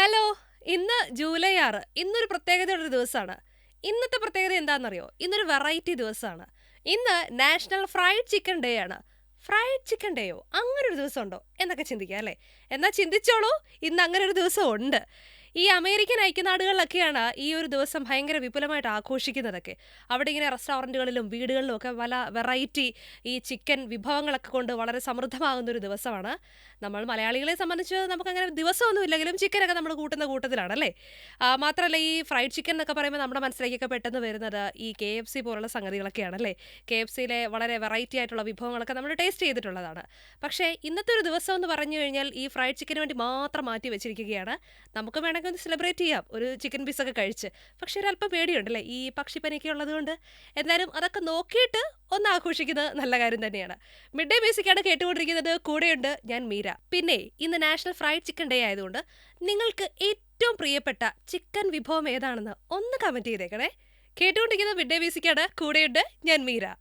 Hello ഇന്ന് July ആറ്. ഇന്നൊരു പ്രത്യേകതയുള്ളൊരു ദിവസമാണ്. ഇന്നത്തെ പ്രത്യേകത എന്താണെന്നറിയോ? ഇന്നൊരു വെറൈറ്റി ദിവസമാണ്. ഇന്ന് നാഷണൽ ഫ്രൈഡ് ചിക്കൻ ഡേ ആണ്. ഫ്രൈഡ് ചിക്കൻ ഡേയോ അങ്ങനെ ഒരു ദിവസം ഉണ്ടോ എന്നൊക്കെ ചിന്തിക്കാം അല്ലേ? എന്നാൽ ചിന്തിച്ചോളൂ. ഇന്ന് അങ്ങനെ ഒരു ദിവസം ഉണ്ട്. ഈ അമേരിക്കൻ ഐക്യനാടുകളിലൊക്കെയാണ് ഈ ഒരു ദിവസം ഭയങ്കര വിപുലമായിട്ട് ആഘോഷിക്കുന്നതൊക്കെ. അവിടെ ഇങ്ങനെ റെസ്റ്റോറന്റുകളിലും വീടുകളിലും ഒക്കെ പല വെറൈറ്റി ഈ ചിക്കൻ വിഭവങ്ങളൊക്കെ കൊണ്ട് വളരെ സമൃദ്ധമാകുന്ന ഒരു ദിവസമാണ്. നമ്മൾ മലയാളികളെ സംബന്ധിച്ച് നമുക്കങ്ങനെ ദിവസമൊന്നും ഇല്ലെങ്കിലും ചിക്കനൊക്കെ നമ്മൾ കൂട്ടുന്ന കൂട്ടത്തിലാണ് അല്ലേ മാത്രമല്ല ഈ ഫ്രൈഡ് ചിക്കൻ എന്നൊക്കെ പറയുമ്പോൾ നമ്മുടെ മനസ്സിലേക്കൊക്കെ പെട്ടെന്ന് വരുന്നത് ഈ കെ എഫ് സി പോലുള്ള സംഗതികളൊക്കെയാണ് അല്ലേ കെ എഫ് സിയിലെ വളരെ വെറൈറ്റി ആയിട്ടുള്ള വിഭവങ്ങളൊക്കെ നമ്മൾ ടേസ്റ്റ് ചെയ്തിട്ടുള്ളതാണ്. പക്ഷേ ഇന്നത്തെ ഒരു ദിവസം എന്ന് പറഞ്ഞു കഴിഞ്ഞാൽ ഈ ഫ്രൈഡ് ചിക്കന് വേണ്ടി മാത്രം മാറ്റി വെച്ചിരിക്കുകയാണ്. നമുക്ക് വേണമെങ്കിൽ ഒന്ന് സെലിബ്രേറ്റ് ചെയ്യാം. ഒരു ചിക്കൻ പീസൊക്കെ കഴിച്ച്. പക്ഷേ ഒരല്പം പേടിയുണ്ടല്ലേ? ഈ പക്ഷിപ്പനിയൊക്കെ ഉള്ളതുകൊണ്ട് എന്തായാലും അതൊക്കെ നോക്കിയിട്ട് ഒന്ന് ആഘോഷിക്കുന്നത് നല്ല കാര്യം തന്നെയാണ്. മിഡ് ഡേ മ്യൂസിക്കാണ് കേട്ടുകൊണ്ടിരിക്കുന്നത്. കൂടെയുണ്ട് ഞാൻ മീര. പിന്നെ ഇന്ന് നാഷണൽ ഫ്രൈഡ് ചിക്കൻ ഡേ ആയതുകൊണ്ട് നിങ്ങൾക്ക് ഏറ്റവും പ്രിയപ്പെട്ട ചിക്കൻ വിഭവം ഏതാണെന്ന് ഒന്ന് കമന്റ് ചെയ്തേക്കണേ. കേട്ടുകൊണ്ടിരിക്കുന്ന മിഡ് ഡേ മ്യൂസിക്കാണ് കൂടെയുണ്ട് ഞാൻ മീര.